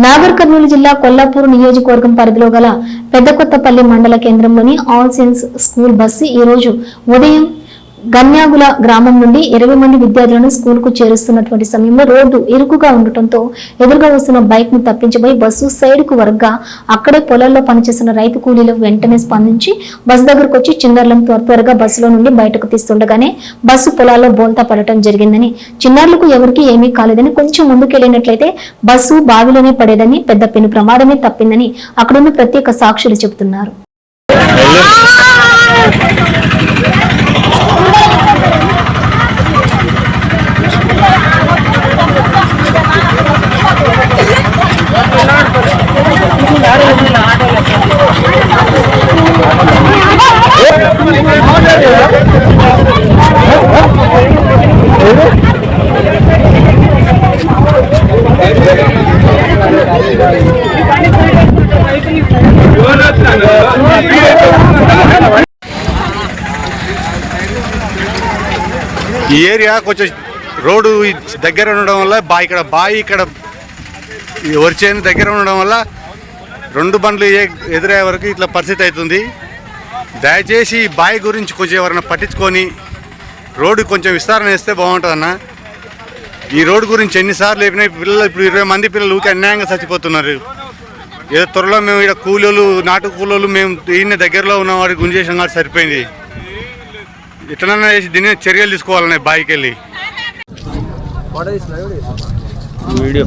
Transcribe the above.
నాగర్ కర్నూలు జిల్లా కొల్లాపూర్ నియోజకవర్గం పరిధిలో గల పెద్దకొత్తపల్లి మండల కేంద్రంలోని ఆల్ సెన్స్ స్కూల్ బస్సు ఈ రోజు ఉదయం గన్యాగుల గ్రామం నుండి ఇరవై మంది విద్యార్థులను స్కూల్కు చేరుస్తున్నటువంటి సమయంలో రోడ్డు ఇరుకుగా ఉండటంతో ఎదురుగా వస్తున్న బైక్ను తప్పించబోయి బస్సు సైడ్కు వరగ్గా అక్కడే పొలాల్లో పనిచేస్తున్న రైతు కూలీలు వెంటనే స్పందించి బస్సు దగ్గరకు వచ్చి చిన్నారులను త్వర త్వరగా బస్సులో నుండి బయటకు తీస్తుండగానే బస్సు పొలాల్లో బోల్తా పడటం జరిగిందని చిన్నారులకు ఎవరికీ ఏమీ కాలేదని కొంచెం ముందుకెళ్ళినట్లయితే బస్సు బావిలోనే పడేదని పెద్ద పెను ప్రమాదమే తప్పిందని అక్కడున్న ప్రత్యేక సాక్షులు చెబుతున్నారు. ఈ ఏరియా కొంచెం రోడ్డు దగ్గర ఉండడం వల్ల బా ఇక్కడ బావి ఇక్కడ ఈ వరిచేను దగ్గర ఉండడం వల్ల రెండు బండ్లు ఎదురయ్యే వరకు ఇట్లా పరిస్థితి అవుతుంది. దయచేసి ఈ బావి గురించి కొంచెం ఎవరైనా పట్టించుకొని రోడ్డు కొంచెం విస్తరణ వేస్తే బాగుంటుందన్న. ఈ రోడ్డు గురించి ఎన్నిసార్లు లేపినా పిల్లలు ఇప్పుడు ఇరవై మంది పిల్లలు ఊరికి అన్యాయంగా చచ్చిపోతున్నారు. ఏదో త్వరలో మేము ఇక్కడ కూలీలు నాటు కూలీలు మేము ఈయన దగ్గరలో ఉన్న వాడికి గుంజేసాం కాబట్టి సరిపోయింది. ఇట్లనన్నా చేసి దీని చర్యలు తీసుకోవాలనే బాయికి వెళ్ళి వీడియో.